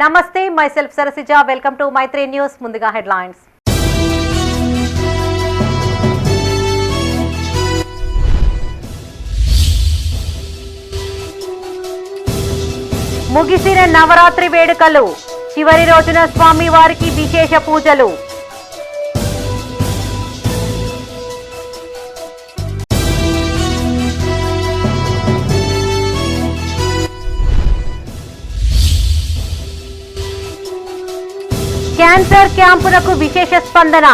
నమస్తే myself Sarasija welcome to Maithri news ముందుగా headlines ముగిసిన నవరాత్రి వేడుకలు. చివరి రోజున స్వామి వారికి విశేష పూజలు. క్యాన్సర్ క్యాంపులకు విశేష స్పందన.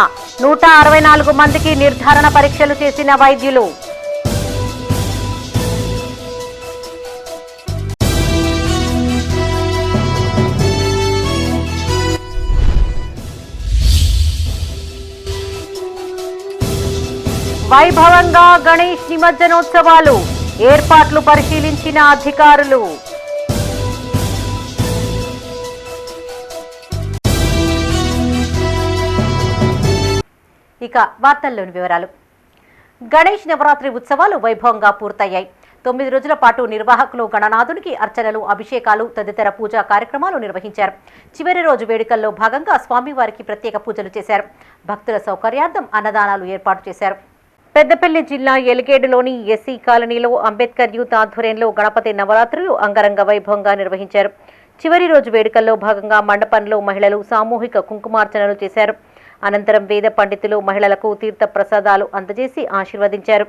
నూట అరవై నాలుగు మందికి నిర్ధారణ పరీక్షలు చేసిన వైద్యులు. వైభవంగా గణేష్ నిమజ్జనోత్సవాలు. ఏర్పాట్లు పరిశీలించిన అధికారులు. ఇక వార్తల్లోని వివరాలు. గణేష్ నవరాత్రి ఉత్సవాలు వైభవంగా పూర్తయ్యాయి. తొమ్మిది రోజుల పాటు నిర్వాహకులు గణనాథునికి అర్చనలు అభిషేకాలు తదితర పూజా కార్యక్రమాలు నిర్వహించారు. చివరి రోజు వేడుకల్లో భాగంగా స్వామివారికి ప్రత్యేక పూజలు చేశారు. భక్తుల సౌకర్యార్థం అన్నదానాలు ఏర్పాటు చేశారు. పెద్దపల్లి జిల్లా ఎలిగేడులోని ఎస్సీ కాలనీలో అంబేద్కర్ యూత్ ఆధ్వర్యంలో గణపతి నవరాత్రులు అంగరంగ వైభవంగా నిర్వహించారు. చివరి రోజు వేడుకల్లో భాగంగా మండపంలో మహిళలు సామూహిక కుంకుమార్చనలు చేశారు. అనంతరం వేద పండితులు మహిళలకు తీర్థ ప్రసాదాలు అందజేసి ఆశీర్వదించారు.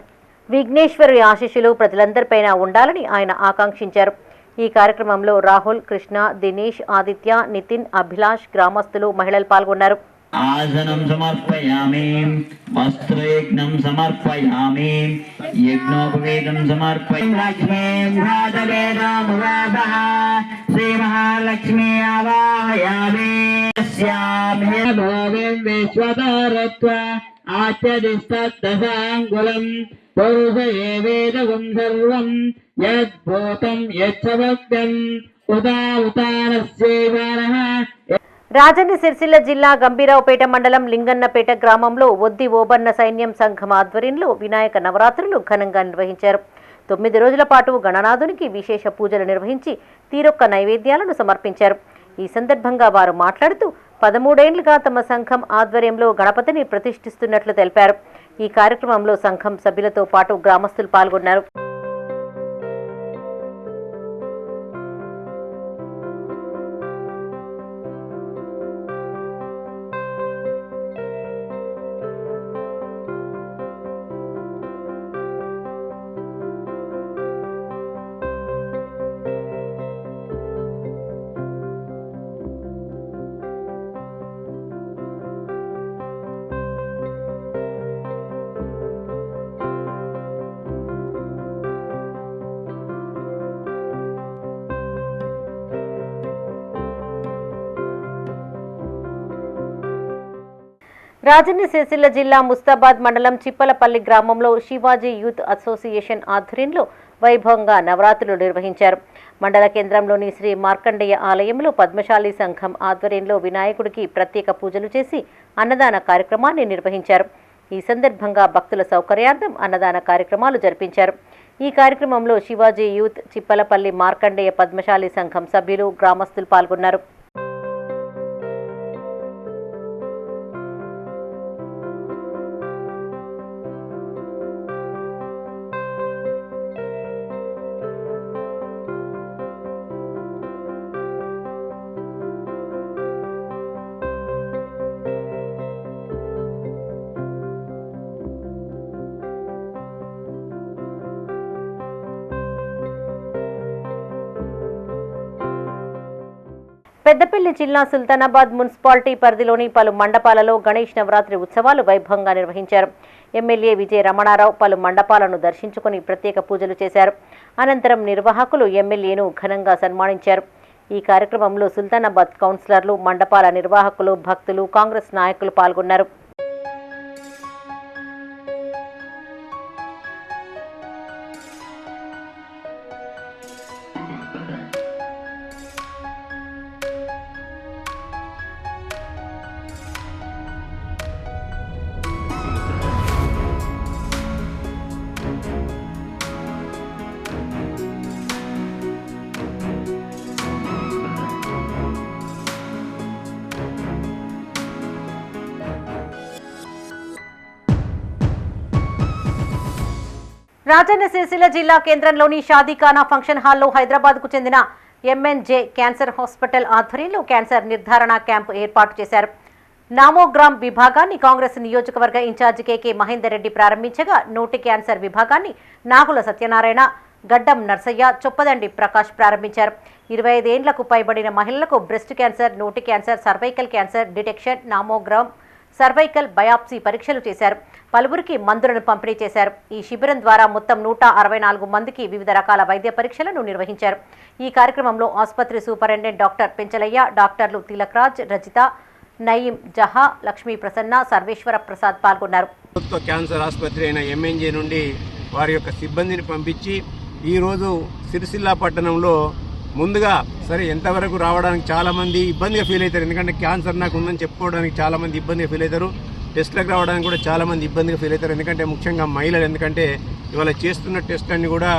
విఘ్నేశ్వరి ఆశీస్సులు ప్రజలందరిపైన ఉండాలని ఆయన ఆకాంక్షించారు. ఈ కార్యక్రమంలో రాహుల్ కృష్ణ దినేష్ ఆదిత్య నితిన్ అభిలాష్ గ్రామస్తులు మహిళలు పాల్గొన్నారు. ఆసనం సమర్పయామి వస్త్రయజ్ఞం సమర్పయామి యజ్ఞోపవేదం సమర్పయామి లక్ష్మీం ఘాతవేదామువాదః శ్రీ మహాలక్ష్మీ ఆవాహయామి స్యామి విశ్వతారత్వ ఆచ్యదిస్తద్దశాంగులం పురుష ఏవేదగం సర్వం యద్భూతం యచ్చభక్తం ఉదా ఉతానస్యైవానః రాజన్న సిరిసిల్ల జిల్లా గంభీరావుపేట మండలం లింగన్నపేట గ్రామంలో ఒద్ది ఓబన్న సైన్యం సంఘం ఆధ్వర్యంలో వినాయక నవరాత్రులు ఘనంగా నిర్వహించారు. తొమ్మిది రోజుల పాటు గణనాథునికి విశేష పూజలు నిర్వహించి తీరొక్క నైవేద్యాలను సమర్పించారు. ఈ సందర్భంగా వారు మాట్లాడుతూ పదమూడేండ్లుగా తమ సంఘం ఆధ్వర్యంలో గణపతిని ప్రతిష్ఠిస్తున్నట్లు తెలిపారు. ఈ కార్యక్రమంలో సంఘం సభ్యులతో పాటు గ్రామస్తులు పాల్గొన్నారు. రాజన్న సిరిసిల్ల జిల్లా ముస్తాబాద్ మండలం చిప్పలపల్లి గ్రామంలో శివాజీ యూత్ అసోసియేషన్ ఆధ్వర్యంలో వైభవంగా నవరాత్రులు నిర్వహించారు. మండల కేంద్రంలోని శ్రీ మార్కండేయ ఆలయంలో పద్మశాలి సంఘం ఆధ్వర్యంలో వినాయకుడికి ప్రత్యేక పూజలు చేసి అన్నదాన కార్యక్రమాన్ని నిర్వహించారు. ఈ సందర్భంగా భక్తుల సౌకర్యార్థం అన్నదాన కార్యక్రమాలు జరిపించారు. ఈ కార్యక్రమంలో శివాజీ యూత్ చిప్పలపల్లి మార్కండేయ పద్మశాలి సంఘం సభ్యులు గ్రామస్తులు పాల్గొన్నారు. పెద్దపల్లి జిల్లా సుల్తానాబాద్ మున్సిపాలిటీ పరిధిలోని పలు మండపాలలో గణేష్ నవరాత్రి ఉత్సవాలు వైభవంగా నిర్వహించారు. ఎమ్మెల్యే విజయ రమణారావు పలు మండపాలను దర్శించుకుని ప్రత్యేక పూజలు చేశారు. అనంతరం నిర్వాహకులు ఎమ్మెల్యేను ఘనంగా సన్మానించారు. ఈ కార్యక్రమంలో సుల్తానాబాద్ కౌన్సిలర్లు మండపాల నిర్వాహకులు భక్తులు కాంగ్రెస్ నాయకులు పాల్గొన్నారు. రాజన్న సిరిసిల్ల జిల్లా కేంద్రంలోని షాదీఖానా ఫంక్షన్ హాల్లో హైదరాబాద్కు చెందిన ఎంఎన్జే క్యాన్సర్ హాస్పిటల్ ఆధ్వర్యంలో క్యాన్సర్ నిర్ధారణ క్యాంపు ఏర్పాటు చేశారు. నామోగ్రామ్ విభాగాన్ని కాంగ్రెస్ నియోజకవర్గ ఇన్ఛార్జి కేకే మహేందర్ రెడ్డి ప్రారంభించగా నోటి క్యాన్సర్ విభాగాన్ని నాగుల సత్యనారాయణ గడ్డం నర్సయ్య చొప్పదండి ప్రకాష్ ప్రారంభించారు. ఇరవై ఐదేండ్లకు పైబడిన మహిళలకు బ్రెస్ట్ క్యాన్సర్ నోటి cancer cervical cancer detection mammogram cervical biopsy పరీక్షలు చేశారు. పలువురికి మందులను పంపిణీ చేశారు. ఈ శిబిరం ద్వారా మొత్తం నూట అరవై నాలుగు మందికి వివిధ రకాల వైద్య పరీక్షలను నిర్వహించారు. ఈ కార్యక్రమంలో ఆసుపత్రి సూపరింటెండెంట్ డాక్టర్ పెంచలయ్య డాక్టర్లు తిలక్రాజ్ రజిత నయీం జహా లక్ష్మీ ప్రసన్న సర్వేశ్వర ప్రసాద్ పాల్గొన్నారు. ప్రభుత్వ క్యాన్సర్ ఆసుపత్రి అయిన ఎంఎన్జే నుండి వారి యొక్క సిబ్బందిని పంపించి ఈరోజు సిరిసిల్ల పట్టణంలో ముందుగా సరే ఎంతవరకు రావడానికి చాలామంది ఇబ్బందిగా ఫీల్ అవుతారు. ఎందుకంటే క్యాన్సర్ నాకు ఉందని చెప్పుకోవడానికి చాలామంది ఇబ్బందిగా ఫీల్ అవుతారు. టెస్ట్లకు రావడానికి కూడా చాలామంది ఇబ్బందిగా ఫీల్ అవుతారు. ఎందుకంటే ముఖ్యంగా మహిళలు. ఎందుకంటే ఇవాళ చేస్తున్న టెస్ట్ అన్ని కూడా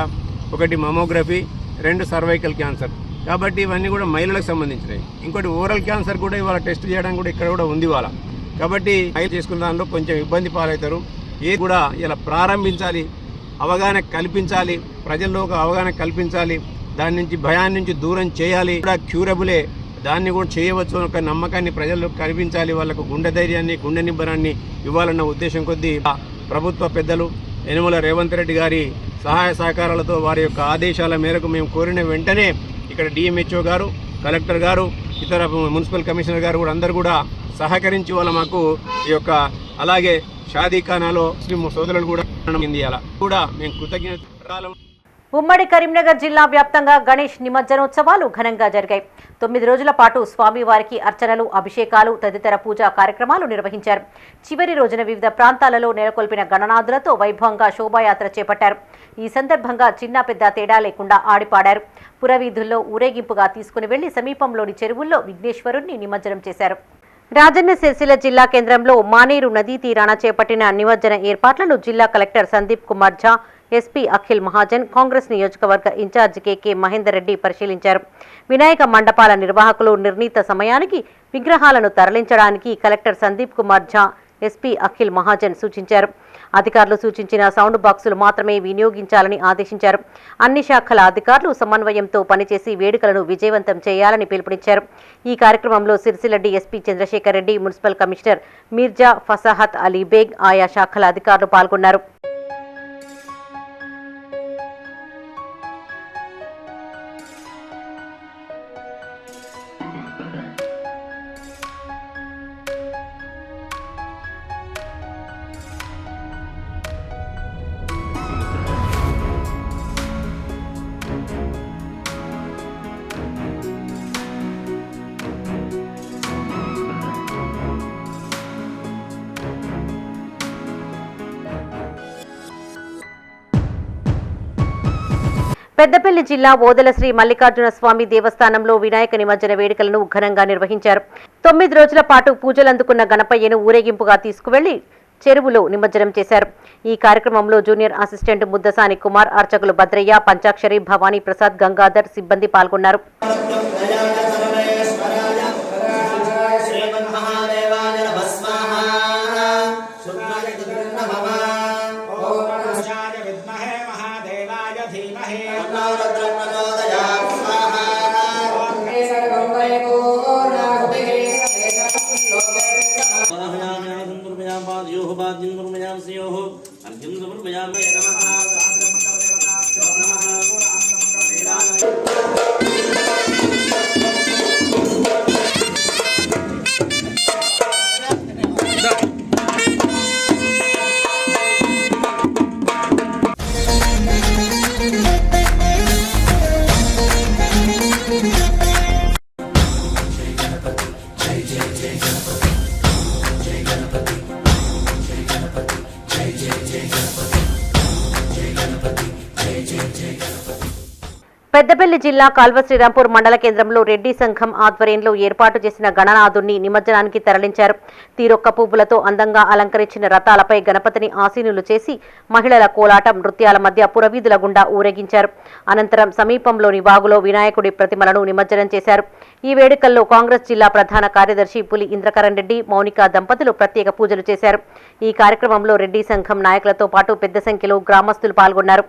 ఒకటి మమోగ్రఫీ రెండు సర్వైకల్ క్యాన్సర్ కాబట్టి ఇవన్నీ కూడా మహిళలకు సంబంధించినవి. ఇంకోటి ఓరల్ క్యాన్సర్ కూడా ఇవాళ టెస్ట్ చేయడం కూడా ఇక్కడ కూడా ఉంది ఇవాళ. కాబట్టి మహిళ చేసుకున్న దానిలో కొంచెం ఇబ్బంది పాలవుతారు. ఏ కూడా ఇలా ప్రారంభించాలి అవగాహన కల్పించాలి ప్రజల్లో ఒక అవగాహన కల్పించాలి దాని నుంచి భయాన్ని నుంచి దూరం చేయాలి. కూడా క్యూరబులే. దాన్ని కూడా చేయవచ్చు అనే ఒక నమ్మకాన్ని ప్రజల్లో కనిపించాలి వాళ్ళకు గుండె ధైర్యాన్ని గుండె నిబ్బరాన్ని ఇవ్వాలన్న ఉద్దేశం కొద్దీ ప్రభుత్వ పెద్దలు యనమల రేవంత్ రెడ్డి గారి సహాయ సహకారాలతో వారి యొక్క ఆదేశాల మేరకు మేము కోరిన వెంటనే ఇక్కడ డిఎంహెచ్ఓ గారు కలెక్టర్ గారు ఇతర మున్సిపల్ కమిషనర్ గారు కూడా అందరు కూడా సహకరించి వాళ్ళ మాకు ఈ యొక్క అలాగే షాదీఖానాలో ముస్లిం సోదరులు కూడా అలా కూడా మేము కృతజ్ఞత ఉమ్మడి కరీంనగర్ జిల్లా వ్యాప్తంగా గణేష్ నిమజ్జనోత్సవాలు ఘనంగా జరిగాయి. తొమ్మిది రోజుల పాటు స్వామివారికి అర్చనలు అభిషేకాలు తదితర పూజా కార్యక్రమాలు నిర్వహించారు. చివరి రోజున వివిధ ప్రాంతాలలో నెలకొల్పిన గణనాథులతో వైభవంగా శోభాయాత్ర చేపట్టారు. ఈ సందర్భంగా చిన్న పెద్ద తేడా లేకుండా ఆడిపాడారు. పురవీధుల్లో ఊరేగింపుగా తీసుకుని వెళ్ళి సమీపంలోని చెరువుల్లో విఘ్నేశ్వరుణ్ణి నిమజ్జనం చేశారు. రాజన్న సిరిసిల్ల జిల్లా కేంద్రంలో మానేరు నదీ తీరాన చేపట్టిన నిమజ్జన ఏర్పాట్లను జిల్లా collector Sandeep Kumar Jha SP Akhil Mahajan Congress నియోజకవర్గ ఇన్ఛార్జి కెకే మహేందర్ రెడ్డి పరిశీలించారు. వినాయక మండపాల నిర్వాహకులు నిర్ణీత సమయానికి విగ్రహాలను తరలించడానికి కలెక్టర్ సందీప్ కుమార్ ఝా ఎస్పీ అఖిల్ మహాజన్ సూచించారు. అధికారులు సూచించిన సౌండ్ బాక్సులు మాత్రమే వినియోగించాలని ఆదేశించారు. అన్ని శాఖల అధికారులు సమన్వయంతో పనిచేసి వేడుకలను విజయవంతం చేయాలని పిలుపునిచ్చారు. ఈ కార్యక్రమంలో Sircilla SP Chandrashekar Reddy municipal commissioner Mirza Fasahat Ali Baig ఆయా శాఖల అధికారులు పాల్గొన్నారు. పెద్దపల్లి జిల్లా ఓదల శ్రీ మల్లికార్జున స్వామి దేవస్థానంలో వినాయక నిమజ్జన వేడుకలను ఘనంగా నిర్వహించారు. తొమ్మిది రోజుల పాటు పూజలందుకున్న గణపయ్యను ఊరేగింపుగా తీసుకువెళ్ళి చెరువులో నిమజ్జనం చేశారు. ఈ కార్యక్రమంలో జూనియర్ అసిస్టెంట్ ముద్దసాని కుమార్ అర్చకులు భద్రయ్య పంచాక్షరి భవానీ ప్రసాద్ గంగాధర్ సిబ్బంది పాల్గొన్నారు. पादयोः पाद्यं दुर्मयां स्योः अर्घ्यं समर्पयामि नमः పెద్దపల్లి జిల్లా కాల్వ శ్రీరాంపూర్ మండల కేంద్రంలో రెడ్డి సంఘం ఆధ్వర్యంలో ఏర్పాటు చేసిన గణనాథుణ్ణి నిమజ్జనానికి తరలించారు. తీరొక్క పువ్వులతో అందంగా అలంకరించిన రథాలపై గణపతిని ఆసీనులు చేసి మహిళల కోలాటం నృత్యాల మధ్య పురవీధుల గుండా ఊరేగించారు. అనంతరం సమీపంలోని వాగులో వినాయకుడి ప్రతిమలను నిమజ్జనం చేశారు. ఈ వేడుకల్లో కాంగ్రెస్ జిల్లా ప్రధాన కార్యదర్శి పులి ఇంద్రకరణ్ రెడ్డి మౌనిక దంపతులు ప్రత్యేక పూజలు చేశారు. ఈ కార్యక్రమంలో రెడ్డి సంఘం నాయకులతో పాటు పెద్ద సంఖ్యలో గ్రామస్తులు పాల్గొన్నారు.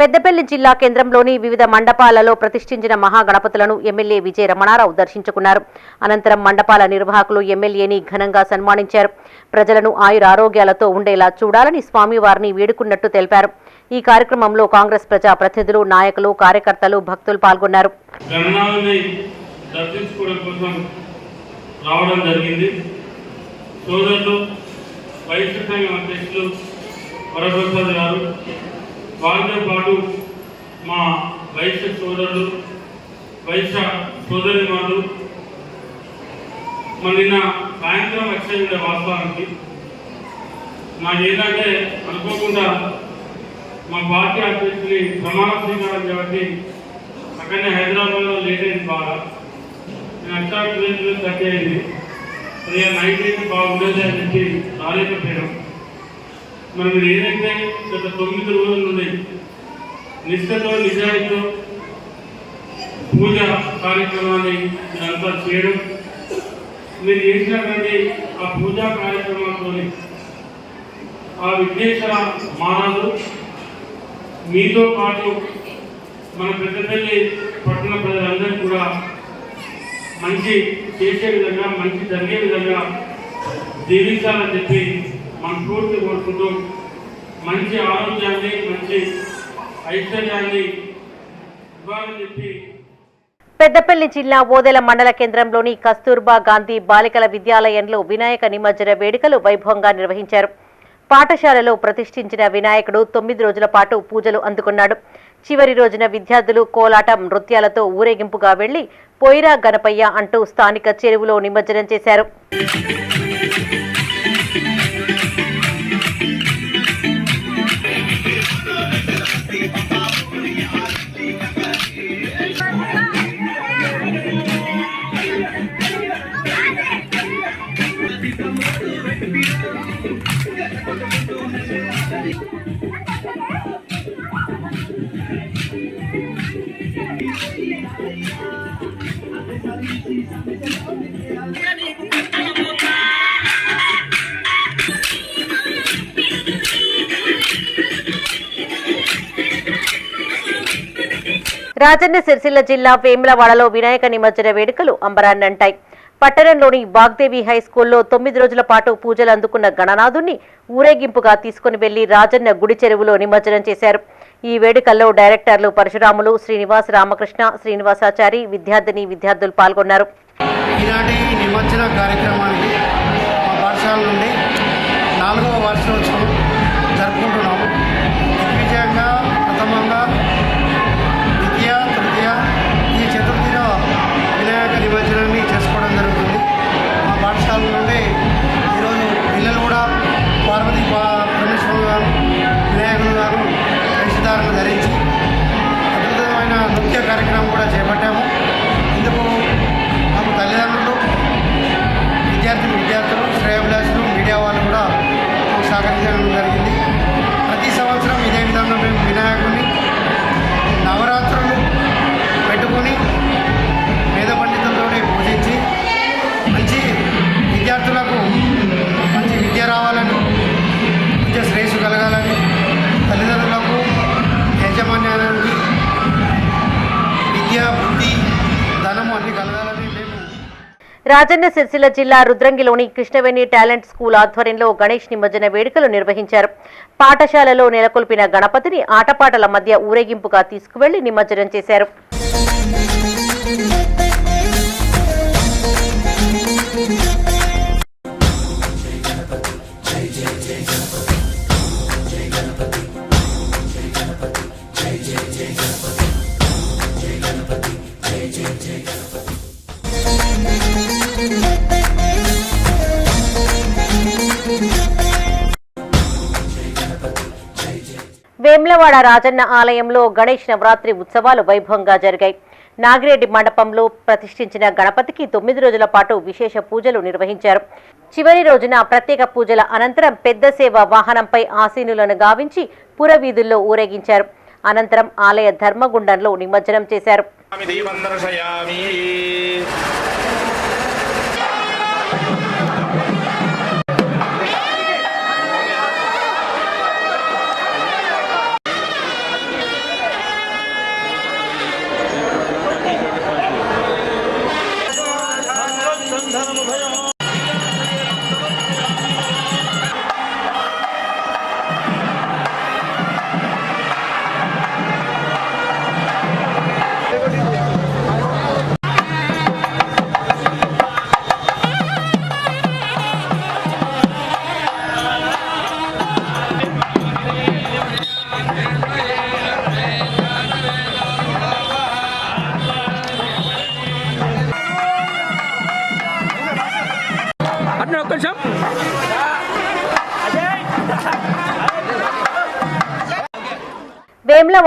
పెద్దపల్లి జిల్లా కేంద్రంలోని వివిధ మండపాలలో ప్రతిష్ఠించిన మహాగణపతులను ఎమ్మెల్యే విజయ రమణారావు దర్శించుకున్నారు. అనంతరం మండపాల నిర్వాహకులు ఎమ్మెల్యేని ఘనంగా సన్మానించారు. ప్రజలను ఆయురారోగ్యాలతో ఉండేలా చూడాలని స్వామివారిని వేడుకున్నట్టు తెలిపారు. ఈ కార్యక్రమంలో కాంగ్రెస్ ప్రజా ప్రతినిధులు నాయకులు కార్యకర్తలు భక్తులు పాల్గొన్నారు. రావడం జరిగింది. సోదరులు వైద్య సంఘం అధ్యక్షులు వరప్రసాద్ గారు వారితో పాటు మా వైశ్య సోదరులు వైశ్య సోదరిమాలు మన నిన్న సాయంత్రం వచ్చే వాస్తవానికి. నాకు ఏంటంటే అనుకోకుండా మా పార్టీ అభ్యర్థిని ప్రమాణ స్వీకారం కాబట్టి అక్కడనే హైదరాబాద్లో లేట్ అయింది బాగా. నేను అక్షరాలు ట్రైన్లో అయింది నైట్ అయితే బాగుండేది అని చెప్పి రాలేకపోయాను మనం ఏదైతే గత తొమ్మిది రోజుల నుండి నిష్ఠతో నిజాయితీతో పూజ కార్యక్రమాన్ని మీరంతా చేయడం మీరు చేసినటువంటి ఆ పూజా కార్యక్రమంతో ఆ విఘ్నేశ్వర మానాలు మీతో పాటు మన పెద్దపల్లి పట్టణ ప్రజలందరూ కూడా మంచి చేసే విధంగా మంచి జరిగే విధంగా జీవించాలని చెప్పి మనస్ఫూర్తి కోరుకుంటూ మంచి ఆరోగ్యాన్ని మంచి ఐశ్వర్యాన్ని ఇవ్వాలని చెప్పి పెద్దపల్లి జిల్లా ఓదెల మండల కేంద్రంలోని కస్తూర్బా గాంధీ బాలికల విద్యాలయంలో వినాయక నిమజ్జన వేడుకలు వైభవంగా నిర్వహించారు. పాఠశాలలో ప్రతిష్ఠించిన వినాయకుడు తొమ్మిది రోజుల పాటు పూజలు అందుకున్నాడు. చివరి రోజున విద్యార్థులు కోలాటం నృత్యాలతో ఊరేగింపుగా వెళ్ళి పొయిరా గణపయ్య అంటూ స్థానిక చెరువులో నిమజ్జనం చేశారు. రాజన్న సిరిసిల్ల జిల్లా వేములవాడలో వినాయక నిమజ్జన వేడుకలు అంబరాన్నంటాయి. పట్టణంలోని వాగ్దేవి హై స్కూల్లో తొమ్మిది రోజుల పాటు పూజలు అందుకున్న గణనాథుణ్ణి ఊరేగింపుగా తీసుకుని వెళ్ళి రాజన్న గుడి చెరువులో నిమజ్జనం చేశారు. ఈ వేడుకల్లో డైరెక్టర్లు పరశురాములు శ్రీనివాస్ రామకృష్ణ శ్రీనివాసాచారి విద్యార్థిని విద్యార్థులు పాల్గొన్నారు. ఈనాటి నిమజ్జన కార్యక్రమానికి రాజన్న సిరిసిల్ల జిల్లా రుద్రంగిలోని కృష్ణవేణి టాలెంట్ స్కూల్ ఆధ్వర్యంలో గణేష్ నిమజ్జన వేడుకలు నిర్వహించారు. పాఠశాలలో నెలకొల్పిన గణపతిని ఆటపాటల మధ్య ఊరేగింపుగా తీసుకువెళ్ళి నిమజ్జనం చేశారు. విజయవాడ రాజన్న ఆలయంలో గణేష్ నవరాత్రి ఉత్సవాలు వైభవంగా జరిగాయి. నాగిరెడ్డి మండపంలో ప్రతిష్ఠించిన గణపతికి తొమ్మిది రోజుల పాటు విశేష పూజలు నిర్వహించారు. చివరి రోజున ప్రత్యేక పూజల అనంతరం పెద్ద సేవ వాహనంపై ఆసీనులను గావించి పురవీధుల్లో ఊరేగించారు. అనంతరం ఆలయ ధర్మగుండంలో నిమజ్జనం చేశారు.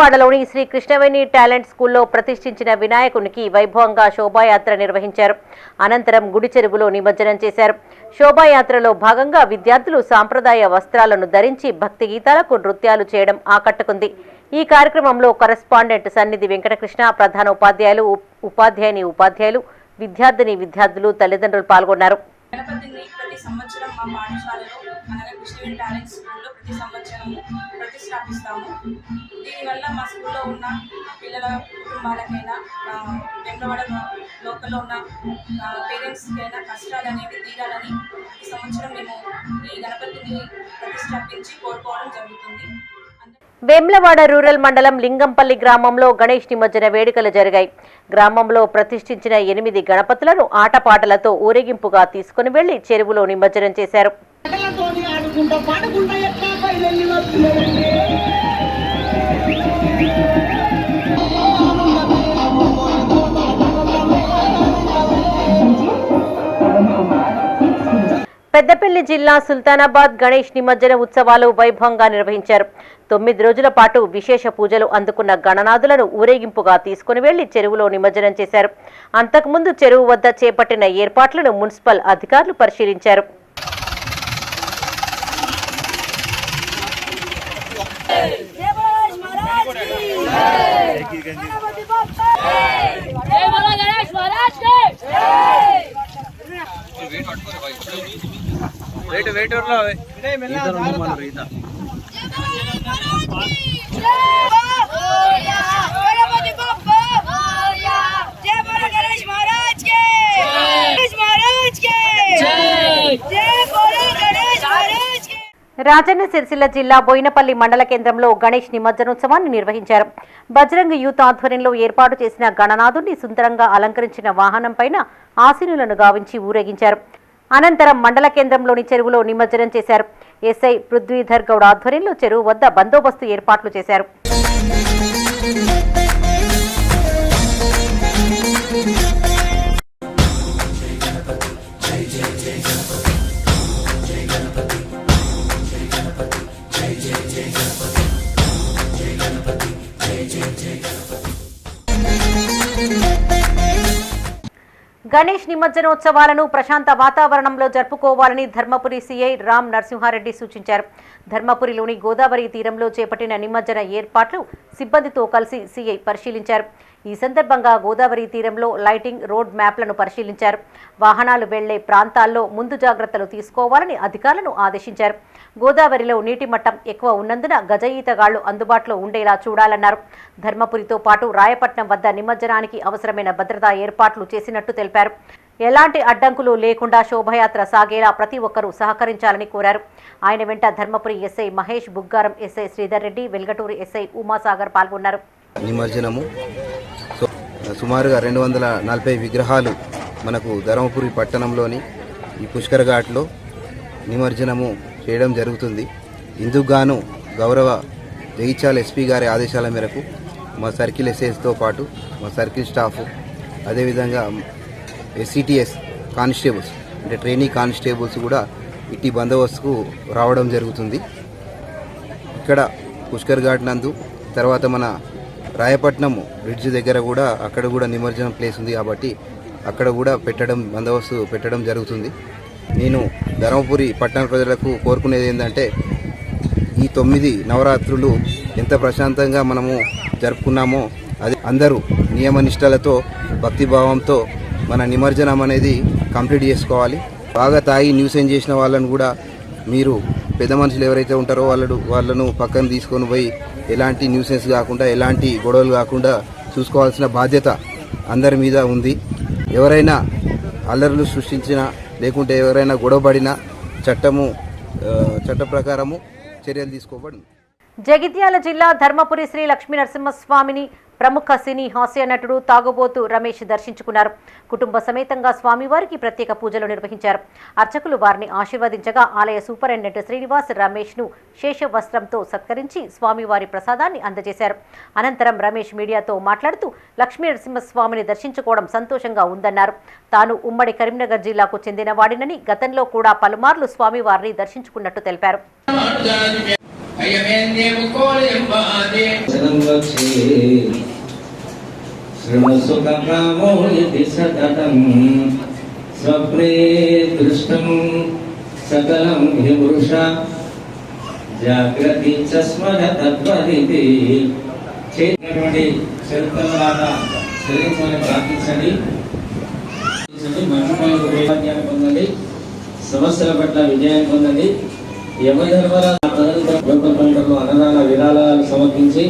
విజయవాడలోని శ్రీ కృష్ణవేణి టాలెంట్ స్కూల్లో ప్రతిష్ఠించిన వినాయకునికి వైభవంగా శోభాయాత్ర నిర్వహించారు. అనంతరం గుడి చెరువులో నిమజ్జనం చేశారు. శోభాయాత్రలో భాగంగా విద్యార్థులు సాంప్రదాయ వస్త్రాలను ధరించి భక్తి గీతాలకు నృత్యాలు చేయడం ఆకట్టుకుంది. ఈ కార్యక్రమంలో కరెస్పాండెంట్ సన్నిధి వెంకటకృష్ణ ప్రధాన ఉపాధ్యాయులు ఉపాధ్యాయుని ఉపాధ్యాయులు విద్యార్థిని విద్యార్థులు తల్లిదండ్రులు పాల్గొన్నారు. గణపతిని ప్రతి సంవత్సరం మా పాఠశాలలో అనగా కృష్ణవేణి టాలెంట్ స్కూల్లో ప్రతి సంవత్సరం ప్రతిష్టాపిస్తాము. దీనివల్ల మా స్కూల్లో ఉన్న పిల్లల కుటుంబాలకైనా వెంబడ లోకల్లో ఉన్న పేరెంట్స్కైనా కష్టాలు అనేవి తీరాలని ఈ సంవత్సరం మేము ఈ గణపతిని ప్రతిష్టాపించి కోరుకోవడం జరుగుతుంది. వేమ్లవాడ రూరల్ మండలం లింగంపల్లి గ్రామంలో గణేష్ నిమజ్జన వేడుకలు జరిగాయి. గ్రామంలో ప్రతిష్ఠించిన ఎనిమిది గణపతులను ఆటపాటలతో ఊరేగింపుగా తీసుకుని వెళ్ళి చెరువులో నిమజ్జనం చేశారు. పెద్దపల్లి జిల్లా సుల్తానాబాద్ గణేష్ నిమజ్జన ఉత్సవాలు వైభవంగా నిర్వహించారు. తొమ్మిది రోజుల పాటు విశేష పూజలు అందుకున్న గణనాథులను ఊరేగింపుగా తీసుకుని వెళ్ళి చెరువులో నిమజ్జనం చేశారు. అంతకుముందు చెరువు వద్ద చేపట్టిన ఏర్పాట్లను మున్సిపల్ అధికారులు పరిశీలించారు. వెయిట్ వెయిట్ రాజన్న సిరిసిల్ల జిల్లా బోయినపల్లి మండల కేంద్రంలో గణేష్ నిమజ్జనోత్సవాన్ని నిర్వహించారు. బజరంగ యూత్ ఆధ్వర్యంలో ఏర్పాటు చేసిన గణనాథుని సుందరంగా అలంకరించిన వాహనం పైన ఆశీనులను గావించి ఊరేగించారు. అనంతరం మండల కేంద్రంలోని చెరువులో నిమజ్జనం చేశారు. ఎస్ఐ పృథ్వీధర్ గౌడ్ ఆధ్వర్యంలో చెరువు వద్ద బందోబస్తు ఏర్పాట్లు చేశారు. గణేష్ నిమజ్జనోత్సవాలను ప్రశాంత వాతావరణంలో జరుపుకోవాలని ధర్మపురి సీఐ రామ్ నరసింహారెడ్డి సూచించారు. ధర్మపురిలోని గోదావరి తీరంలో చేపట్టిన నిమజ్జన ఏర్పాట్లు సిబ్బందితో కలిసి సీఐ పరిశీలించారు. ఈ సందర్భంగా గోదావరి తీరంలో లైటింగ్ రోడ్ మ్యాప్లను పరిశీలించారు. వాహనాలు వెళ్ళే ప్రాంతాల్లో ముందు జాగ్రత్తలు తీసుకోవాలని అధికారులను ఆదేశించారు. గోదావరిలో నీటి మట్టం ఎక్కువ ఉన్నందున గజ ఈతగాళ్ళు అందుబాటులో ఉండేలా చూడాలన్నారు. ధర్మపురితో పాటు రాయపట్నం వద్ద నిమజ్జనానికి అవసరమైన భద్రతా ఏర్పాట్లు చేసినట్టు తెలిపారు. ఎలాంటి అడ్డంకులు లేకుండా శోభయాత్ర సాగేలా ప్రతి ఒక్కరూ సహకరించాలని కోరారు. ఆయన వెంట Dharmapuri SI Mahesh Buggaram SI Sridhar Reddy Velgatur SI Umasagar పాల్గొన్నారు. నిమజ్జనము. సో సుమారుగా రెండు వందల నలభై విగ్రహాలు మనకు ధర్మపురి పట్టణంలోని ఈ పుష్కర ఘాట్లో నిమజ్జనము చేయడం జరుగుతుంది. ఇందుకు గాను గౌరవ జగిత్యాల ఎస్పీ గారి ఆదేశాల మేరకు మా సర్కిల్ ఎస్ఐస్తో పాటు మా సర్కిల్ స్టాఫ్ అదేవిధంగా ఎస్సిటిఎస్ కానిస్టేబుల్స్ అంటే ట్రైనింగ్ కానిస్టేబుల్స్ కూడా ఇట్టి బందోబస్తుకు రావడం జరుగుతుంది. ఇక్కడ పుష్కర్ ఘాట్ నందు తర్వాత మన రాయపట్నం బ్రిడ్జ్ దగ్గర కూడా అక్కడ కూడా నిమజ్జనం ప్లేస్ ఉంది కాబట్టి అక్కడ కూడా పెట్టడం బందోబస్తు పెట్టడం జరుగుతుంది. నేను ధర్మపురి పట్టణ ప్రజలకు కోరుకునేది ఏంటంటే ఈ తొమ్మిది నవరాత్రులు ఎంత ప్రశాంతంగా మనము జరుపుకున్నామో అది అందరూ నియమనిష్టలతో భక్తిభావంతో మన నిమజ్జనం అనేది కంప్లీట్ చేసుకోవాలి. బాగా తాగి న్యూసెన్ చేసిన వాళ్ళను కూడా మీరు పెద్ద మనుషులు ఎవరైతే ఉంటారో వాళ్ళు వాళ్ళను పక్కన తీసుకొని పోయి ఎలాంటి న్యూసెన్స్ కాకుండా ఎలాంటి గొడవలు కాకుండా చూసుకోవాల్సిన బాధ్యత అందరి మీద ఉంది. ఎవరైనా అల్లర్లు సృష్టించినా లేకుంటే ఎవరైనా గొడవపడినా చట్టము చట్ట ప్రకారము చర్యలు తీసుకోబడి జగిత్యాల జిల్లా ధర్మపురి శ్రీ లక్ష్మీ నరసింహస్వామిని ప్రముఖ సినీ హాస్య నటుడు తాగుబోతు రమేష్ దర్శించుకున్నారు. కుటుంబ సమేతంగా స్వామివారికి ప్రత్యేక పూజలు నిర్వహించారు. అర్చకులు వారిని ఆశీర్వదించగా ఆలయ సూపరింటెండెంట్ శ్రీనివాస్ రమేష్ను శేష వస్త్రంతో సత్కరించి స్వామివారి ప్రసాదాన్ని అందజేశారు. అనంతరం రమేష్ మీడియాతో మాట్లాడుతూ లక్ష్మీ నరసింహస్వామిని దర్శించుకోవడం సంతోషంగా ఉందన్నారు. తాను ఉమ్మడి కరీంనగర్ జిల్లాకు చెందిన వాడినని గతంలో కూడా పలుమార్లు స్వామివారిని దర్శించుకున్నట్టు తెలిపారు. శృణుసుఖకామో యది సతతం స్వప్నే దృష్టం సకలం హి పురుష జాగ్రత్త చ స్మర తత్వదితి చేసినటువంటి చరిత్రలాగా చెల్లించమని ప్రార్థించండి మహిమలకు వైరాగ్యాన్ని పొందండి సమస్యల పట్ల విజయాన్ని పొందండి యమధర్మరాజు ప్రజలు అన్నదాన విరాళాలు సమర్పించి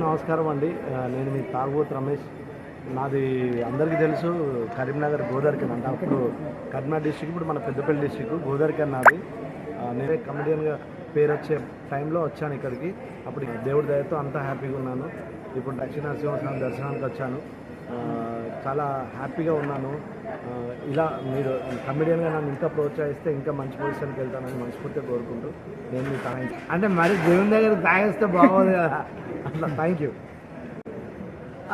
నమస్కారం అండి. నేను మీ తాగుబోతు రమేష్. నాది అందరికీ తెలుసు కరీంనగర్ గోదావరికన్ అంటే అప్పుడు కరీంనగర్ డిస్టిక్ ఇప్పుడు మన పెద్దపల్లి డిస్టిక్ గోదావరికన్ నాది నేనే కమెడియన్గా పేరు వచ్చే టైంలో వచ్చాను ఇక్కడికి. అప్పుడు దేవుడి దయతో అంతా హ్యాపీగా ఉన్నాను. ఇప్పుడు దక్షిణ నరసింహస్వామి దర్శనానికి వచ్చాను. చాలా హ్యాపీగా ఉన్నాను. ఇలా మీరు కమెడియన్గా నన్ను ఇంకా ప్రోత్సహిస్తే ఇంకా మంచి పొజిషన్కి వెళ్తానని మనస్ఫూర్తిగా కోరుకుంటూ నేను మీకు థ్యాంక్స్ అంటే మరి దేవుని దగ్గర తాగేస్తే బాగోదు కదా. అట్లా థ్యాంక్ యూ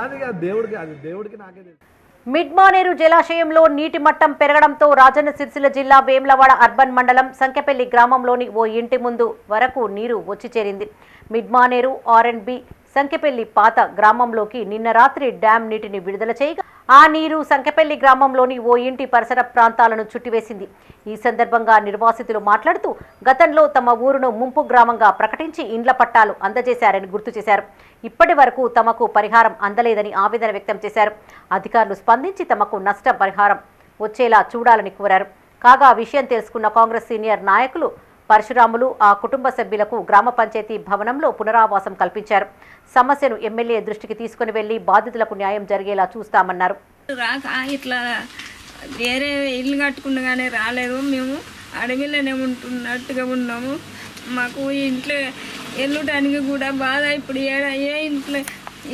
అది దేవుడికి అది దేవుడికి నాకే తెలుసు. మిడ్మానేరు జలాశయంలో నీటి మట్టం పెరగడంతో రాజన్న సిరిసిల్ల జిల్లా వేములవాడ అర్బన్ మండలం సంకెపల్లి గ్రామంలోని ఓ ఇంటి ముందు వరకు నీరు వచ్చి చేరింది. Mid Maneru R and B Sankepalli పాత గ్రామంలోకి నిన్న రాత్రి డ్యాం నీటిని విడుదల చేయగా ఆ నీరు సంకెపల్లి గ్రామంలోని ఓ ఇంటి పరిసర ప్రాంతాలను చుట్టివేసింది. ఈ సందర్భంగా నిర్వాసితులు మాట్లాడుతూ గతంలో తమ ఊరును ముంపు గ్రామంగా ప్రకటించి ఇండ్ల పట్టాలు అందజేశారని గుర్తు చేశారు. ఇప్పటి వరకు తమకు పరిహారం అందలేదని ఆవేదన వ్యక్తం చేశారు. అధికారులు స్పందించి తమకు నష్ట పరిహారం వచ్చేలా చూడాలని కోరారు. కాగా విషయం తెలుసుకున్న కాంగ్రెస్ సీనియర్ నాయకులు పరశురాములు ఆ కుటుంబ సభ్యులకు గ్రామ పంచాయతీ భవనంలో పునరావాసం కల్పించారు. సమస్యను ఎమ్మెల్యే దృష్టికి తీసుకుని వెళ్ళి బాధితులకు న్యాయం జరిగేలా చూస్తామన్నారు. రాక ఇట్లా వేరే ఇల్లు కట్టుకుండగానే రాలేదు మేము. అడవిలోనే ఉంటున్నట్టుగా ఉన్నాము. మాకు ఇంట్లో వెళ్ళడానికి కూడా బాధ ఇప్పుడు ఏ ఏ ఇంట్లో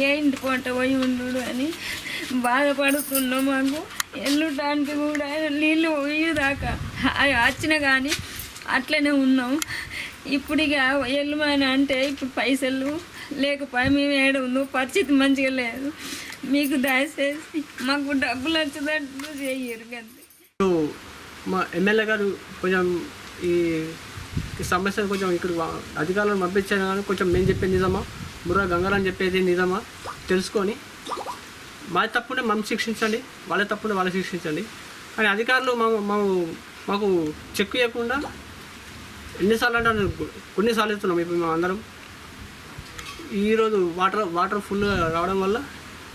ఏ ఇంటి పూట పోయి ఉండు అని బాధపడుతున్నాం మాకు. వెళ్ళటానికి కూడా నీళ్ళు పోయేదాకా. అవి వచ్చినా కానీ అట్లనే ఉన్నాం. ఇప్పుడు ఇక ఎల్లుమైనా అంటే ఇప్పుడు పైసలు లేకపోయి మేము ఏడ ఉందో పరిస్థితి మంచిగా లేదు. మీకు దయచేసి మాకు డబ్బులు వచ్చేటట్టు చెయ్యరు కదా మా ఎమ్మెల్యే గారు కొంచెం ఈ సమస్యను కొంచెం ఇక్కడ అధికారులను పంపించాను కానీ కొంచెం మేము చెప్పేది నిజమా? బుర్రా గంగారాన్ని చెప్పేది నిజమా? తెలుసుకొని మా తప్పునే మనం శిక్షించండి. వాళ్ళ తప్పునే వాళ్ళు శిక్షించండి. కానీ అధికారులు మా మాకు చెక్కు చెక్ ఇవ్వకుండా ఎన్నిసార్లు అంటే కొన్నిసార్లు ఇస్తున్నాం ఇప్పుడు మేము అందరం. ఈరోజు వాటర్ వాటర్ ఫుల్ రావడం వల్ల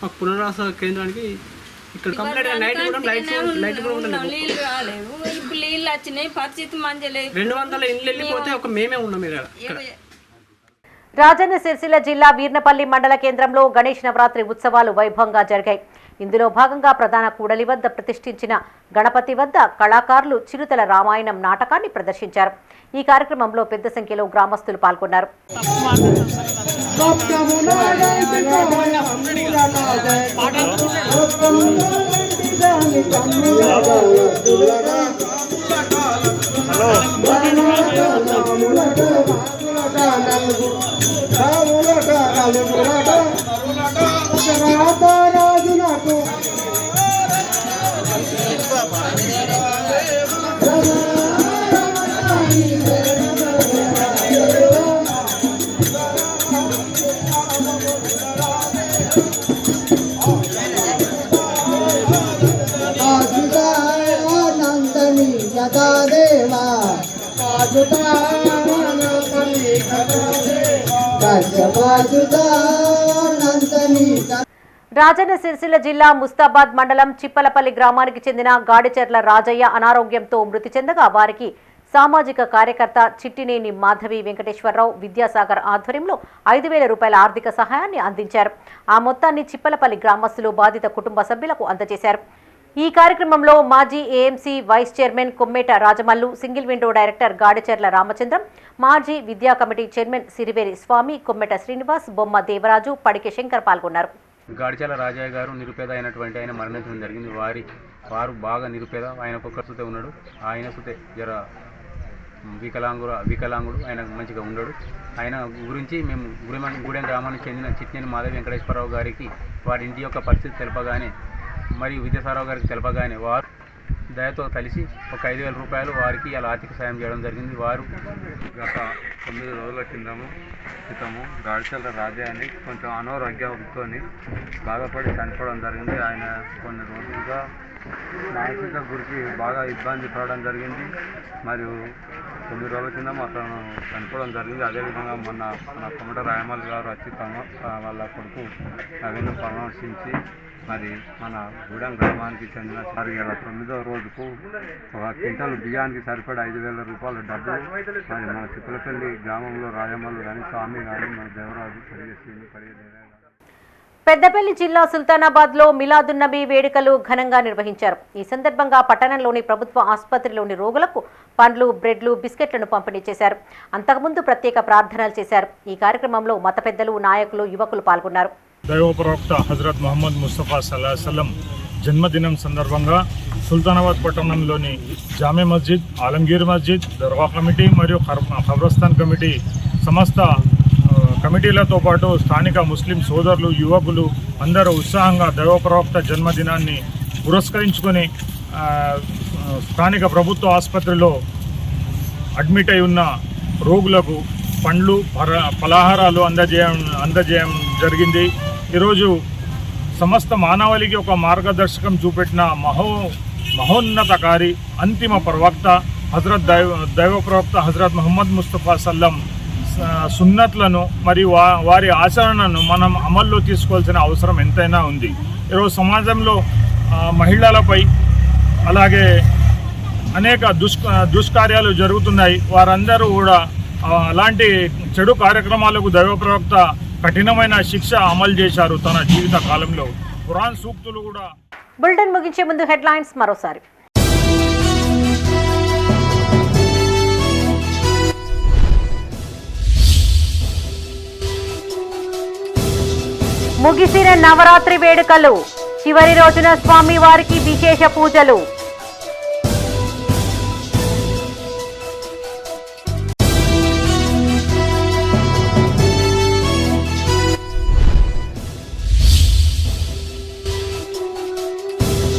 మాకు పునరావాస కేంద్రానికి ఇక్కడ కంప్లీట్గా నైట్ కూడా లైట్ లైట్ కూడా ఉండలేదు నీళ్ళు రాలేవు. ఇప్పుడు నీళ్ళు వచ్చినాయి పరిస్థితి లేదు రెండు వందల ఇండ్లు వెళ్ళిపోతే ఒక మేమే ఉన్నాం ఇక్కడ. రాజన్న సిరిసిల్ల జిల్లా వీర్నపల్లి మండల కేంద్రంలో గణేష్ నవరాత్రి ఉత్సవాలు వైభవంగా జరిగాయి. ఇందులో భాగంగా ప్రధాన కూడలి వద్ద ప్రతిష్ఠించిన గణపతి వద్ద కళాకారులు చిరుతల రామాయణం నాటకాన్ని ప్రదర్శించారు. ఈ కార్యక్రమంలో పెద్ద సంఖ్యలో గ్రామస్తులు పాల్గొన్నారు. రాజు రాజన్న సిరిసిల్ల జిల్లా ముస్తాబాద్ మండలం చిప్పలపల్లి గ్రామానికి చెందిన గాడిచెర్ల రాజయ్య అనారోగ్యంతో మృతి చెందగా వారికి సామాజిక కార్యకర్త చిట్టినేని మాధవి వెంకటేశ్వరరావు విద్యాసాగర్ ఆధ్వర్యంలో ఐదు వేల రూపాయల ఆర్థిక సహాయాన్ని అందించారు. ఆ మొత్తాన్ని చిప్పలపల్లి గ్రామస్తులు బాధిత కుటుంబ సభ్యులకు అందజేశారు. ఈ కార్యక్రమంలో మాజీ AMC vice chairman Kommeta Rajamallu single window director Gadicherla Ramachandram మాజీ విద్యా కమిటీ చైర్మన్ సిరివేరి స్వామి కొమ్మెట శ్రీనివాస్ బొమ్మ దేవరాజు పడికే శంకర్ పాల్గొన్నారు. గాడిచాల రాజయ్య గారు నిరుపేద అయినటువంటి ఆయన మరణించడం జరిగింది. వారి వారు బాగా నిరుపేద ఆయన ఒక్కొక్క సుతే ఉన్నాడు. ఆయన సుతే జర వికలాంగుడు వికలాంగుడు ఆయన మంచిగా ఉండడు. ఆయన గురించి మేము గుడిమ గూడెం గ్రామానికి చెందిన చిట్నేని మాధవి వెంకటేశ్వరరావు గారికి వారి ఇంటి యొక్క పరిస్థితి తెలపగానే మరియు విద్యాసారావు గారికి తెలపగానే వారు దయతో కలిసి ఒక ఐదు వేల రూపాయలు వారికి అలా ఆర్థిక సాయం చేయడం జరిగింది. వారు గత తొమ్మిది రోజుల కిందము క్రితము గాడిచల్ల రాజాని కొంచెం అనారోగ్యంతో బాధపడి చనిపోవడం జరిగింది. ఆయన కొన్ని రోజులుగా మానసిక గురించి బాగా ఇబ్బంది పడడం జరిగింది. మరియు తొమ్మిది రోజుల కింద అతను చనిపోవడం జరిగింది. అదేవిధంగా మొన్న మన కొమట రాయమల్ గారు వచ్చి తమ వాళ్ళ కొడుకు నవీన్ పరామర్శించి మరి మన గూడెం గ్రామానికి చెందిన సారి ఇలా తొమ్మిదో రోజుకు ఒక క్వింటల్ బియ్యానికి సరిపడా ఐదు వేల రూపాయల డబ్బులు మరి మన చిత్తలపల్లి గ్రామంలో రాయమల్లు కానీ స్వామి కానీ మన దేవరాజు పడిగేసింది పడిగే పెద్దపల్లి జిల్లా సుల్తానాబాద్లో మిలాదున్నబీ వేడుకలు ఘనంగా నిర్వహించారు. ఈ సందర్భంగా పట్టణంలోని ప్రభుత్వ ఆసుపత్రిలోని రోగులకు పండ్లు బ్రెడ్లు బిస్కెట్లను పంపిణీ చేశారు. అంతకుముందు ప్రత్యేక ప్రార్థనలు చేశారు. ఈ కార్యక్రమంలో మత పెద్దలు నాయకులు యువకులు పాల్గొన్నారు. దైవప్రవక్త హజరత్ మహమ్మద్ ముస్తఫా సల్లాహం జన్మదినం సందర్భంగా సుల్తానాబాద్ పట్టణంలోని జామే మస్జిద్ ఆలంగీర్ మస్జిద్ దర్గా కమిటీ మరియు ఖబ్రస్థాన్ కమిటీ సమస్త కమిటీలతో పాటు స్థానిక ముస్లిం సోదరులు యువకులు అందరూ ఉత్సాహంగా దైవప్రవక్త జన్మదినాన్ని పురస్కరించుకొని స్థానిక ప్రభుత్వ ఆసుపత్రిలో అడ్మిట్ అయి ఉన్న రోగులకు పండ్లు ఫలాహారాలు పలహారాలు అందజేయడం అందజేయడం జరిగింది. ఈరోజు సమస్త మానవాళికి ఒక మార్గదర్శకం చూపెట్టిన మహో మహోన్నతకారి అంతిమ ప్రవక్త హజరత్ దైవ దైవ ప్రవక్త హజరత్ మహమ్మద్ ముస్తఫా సల్లం సున్నత్లను మరియు వా వారి ఆచరణను మనం అమల్లో తీసుకోవాల్సిన అవసరం ఎంతైనా ఉంది. ఈరోజు సమాజంలో మహిళలపై అలాగే అనేక దుష్ దుష్కార్యాలు జరుగుతున్నాయి. వారందరూ కూడా అలాంటి చెడు కార్యక్రమాలకు దైవ ప్రవక్త కఠినమైన శిక్ష అమలు చేశారు తన జీవిత కాలంలో. ఖురాన్ సూక్తులు కూడా బులెటిన్ ముగించే ముందు హెడ్లైన్స్ మరోసారి. ముగిసిన నవరాత్రి వేడుకలు. చివరి రోజున స్వామి వారికి విశేష పూజలు.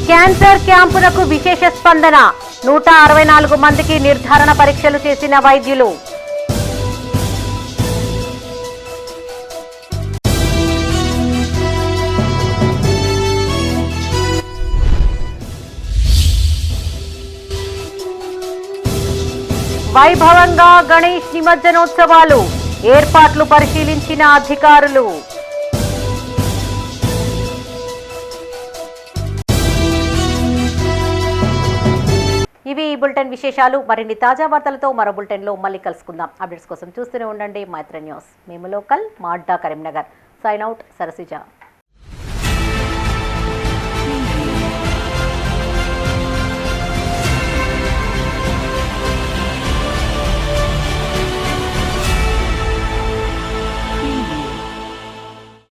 క్యాన్సర్ క్యాంపులకు విశేష స్పందన. నూట అరవై నాలుగు మందికి నిర్ధారణ పరీక్షలు చేసిన వైద్యులు. వైభవంగా గణేష్ నిమజ్జనోత్సవాలు. ఏర్పాట్లు పరిశీలించిన అధికారులు. బులెటిన్ విశేషాలు మరిన్ని తాజా వార్తలతో మరో బులెటిన్లో మళ్ళీ కలుసుకుందాం. అప్డేట్స్ కోసం చూస్తూనే ఉండండి మైత్ర న్యూస్. మేము లోకల్ మాడ్డా కరీంనగర్. Sign out Sarasija.